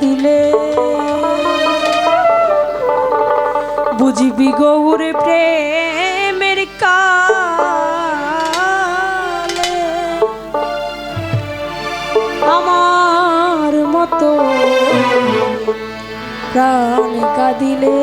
দিলে। বুঝিবি গৌর প্রেমের কালে। আমার মতো প্রাণ কাঁদিলে।